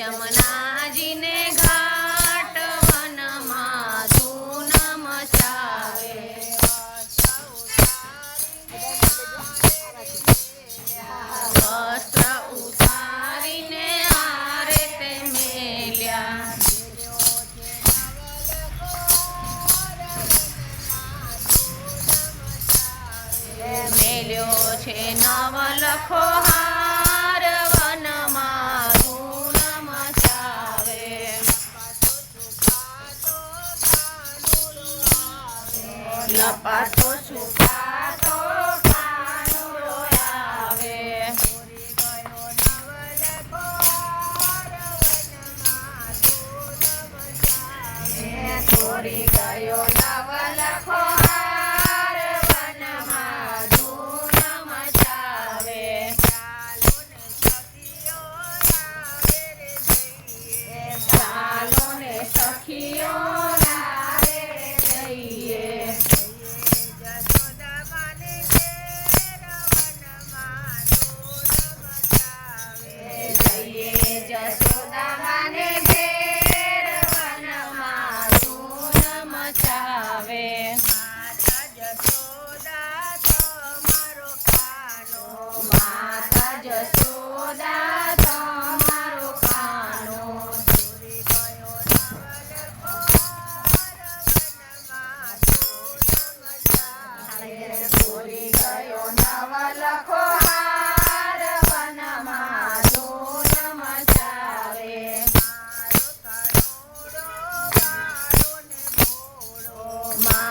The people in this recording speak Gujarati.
જમનાજીને ઘાટ વનમાં તું નમસાવે વસ્ત્ર ઉતારીને આરે તે મેલ્યા. મેલ્યો છે નવલખો લપટો છું Yeah. my